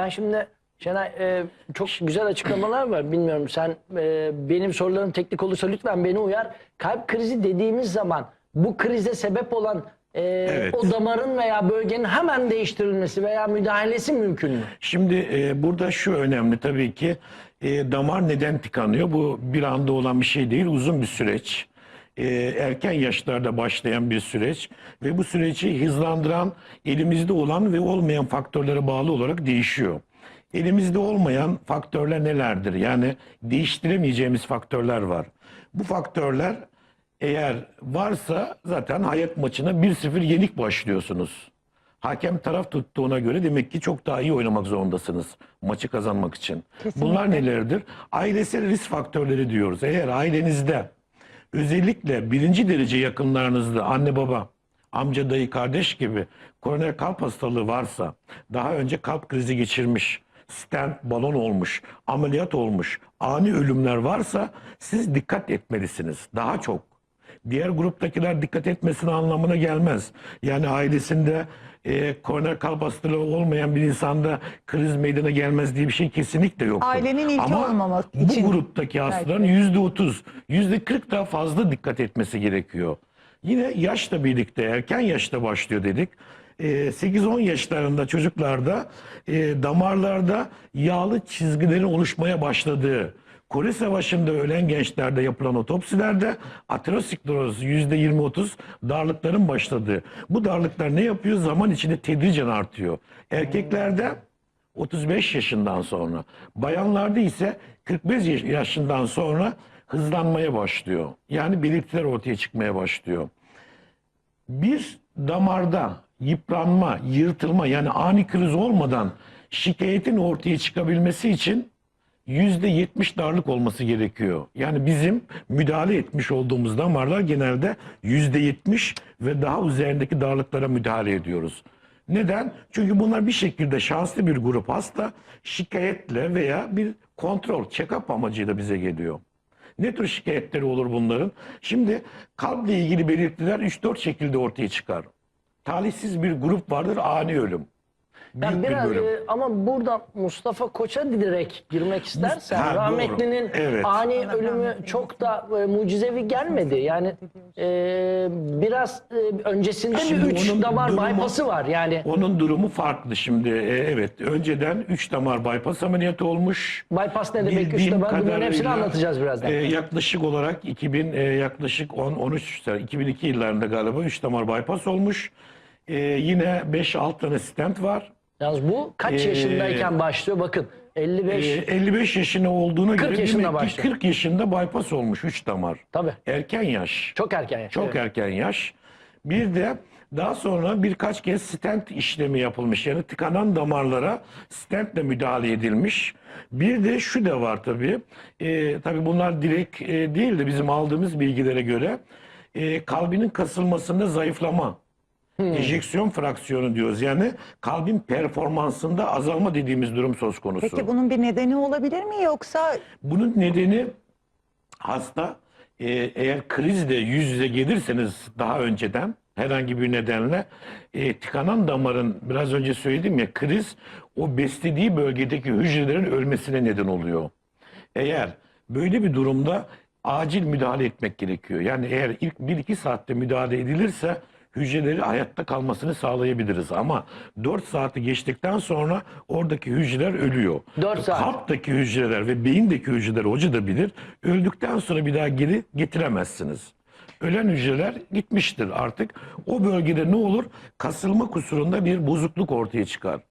Ben şimdi Şenay e, çok güzel açıklamalar var. Bilmiyorum sen e, benim sorularım teknik olursa lütfen beni uyar. Kalp krizi dediğimiz zaman bu krize sebep olan e, Evet. o damarın veya bölgenin hemen değiştirilmesi veya müdahalesi mümkün mü? Şimdi e, burada şu önemli tabii ki e, damar neden tıkanıyor? Bu bir anda olan bir şey değil, uzun bir süreç. E, erken yaşlarda başlayan bir süreç ve bu süreci hızlandıran elimizde olan ve olmayan faktörlere bağlı olarak değişiyor. Elimizde olmayan faktörler nelerdir? Yani değiştiremeyeceğimiz faktörler var. Bu faktörler eğer varsa zaten hayat maçına 1-0 yenik başlıyorsunuz. Hakem taraf tuttuğuna göre demek ki çok daha iyi oynamak zorundasınız maçı kazanmak için. Bunlar nelerdir? Ailesel risk faktörleri diyoruz. Eğer ailenizde özellikle birinci derece yakınlarınızda anne baba, amca dayı kardeş gibi koroner kalp hastalığı varsa, daha önce kalp krizi geçirmiş, stent balon olmuş, ameliyat olmuş, ani ölümler varsa siz dikkat etmelisiniz. Daha çok diğer gruptakiler dikkat etmesine anlamına gelmez. Yani ailesinde e, koroner kalp hastalığı olmayan bir insanda kriz meydana gelmez diye bir şey kesinlikle yok. Ailenin ilki Ama olmamak bu için gruptaki hastaların yüzde otuz, yüzde kırk daha fazla dikkat etmesi gerekiyor. Yine yaşla birlikte erken yaşta başlıyor dedik. E, 8-10 yaşlarında çocuklarda e, damarlarda yağlı çizgilerin oluşmaya başladığı, Kore Savaşı'nda ölen gençlerde yapılan otopsilerde ateroskleroz %20-30 darlıkların başladığı. Bu darlıklar ne yapıyor? Zaman içinde tedricen artıyor. Erkeklerde 35 yaşından sonra, bayanlarda ise 45 yaş- yaşından sonra hızlanmaya başlıyor. Yani belirtiler ortaya çıkmaya başlıyor bir damarda yıpranma, yırtılma yani ani kriz olmadan şikayetin ortaya çıkabilmesi için yüzde yetmiş darlık olması gerekiyor. Yani bizim müdahale etmiş olduğumuz damarlar genelde yüzde yetmiş ve daha üzerindeki darlıklara müdahale ediyoruz. Neden? Çünkü bunlar bir şekilde şanslı bir grup hasta şikayetle veya bir kontrol, check-up amacıyla bize geliyor. Ne tür şikayetleri olur bunların? Şimdi kalple ilgili belirtiler 3-4 şekilde ortaya çıkar. Talihsiz bir grup vardır ani ölüm. Büyük Ben bir biraz bölüm. e, ama burada Mustafa Koç'a direkt girmek istersen Ha, rahmetlinin Evet. ani ölümü çok da e, mucizevi gelmedi. Yani e, biraz e, öncesinde Şimdi bir üç onun damar durumu- bypassı var yani. Onun durumu farklı şimdi. Ee, evet önceden 3 damar bypass ameliyatı olmuş. Bypass ne demek? Üç damar bunların hepsini anlatacağız birazdan. e, yaklaşık olarak 2000 e, yaklaşık 10 13 sene 2002 yıllarında galiba 3 damar bypass olmuş. E, yine 5-6 tane stent var. Yalnız bu kaç Ee, yaşındayken başlıyor? Bakın 55 E, 55 yaşında olduğuna 40 göre yaşında demek ki başlıyor. 40 yaşında bypass olmuş 3 damar. tabii Erken yaş. çok erken yaş. Çok evet. erken yaş. Bir de daha sonra birkaç kez stent işlemi yapılmış. Yani tıkanan damarlara stentle müdahale edilmiş. Bir de şu da var tabii. Ee, tabii bunlar direkt e, değil de bizim aldığımız bilgilere göre e, kalbinin kasılmasında zayıflama. Ejeksiyon fraksiyonu diyoruz. Yani kalbin performansında azalma dediğimiz durum söz konusu. Peki bunun bir nedeni olabilir mi yoksa Bunun nedeni hasta e, eğer krizle yüz yüze gelirseniz daha önceden herhangi bir nedenle e, tıkanan damarın biraz önce söyledim ya kriz o beslediği bölgedeki hücrelerin ölmesine neden oluyor. Eğer böyle bir durumda acil müdahale etmek gerekiyor. Yani eğer ilk 1-2 saatte müdahale edilirse hücreleri hayatta kalmasını sağlayabiliriz. Ama 4 saati geçtikten sonra oradaki hücreler ölüyor. 4 saat. Kalptaki hücreler ve beyindeki hücreler hoca da bilir. Öldükten sonra bir daha geri getiremezsiniz. Ölen hücreler gitmiştir artık. O bölgede ne olur? Kasılma kusurunda bir bozukluk ortaya çıkar.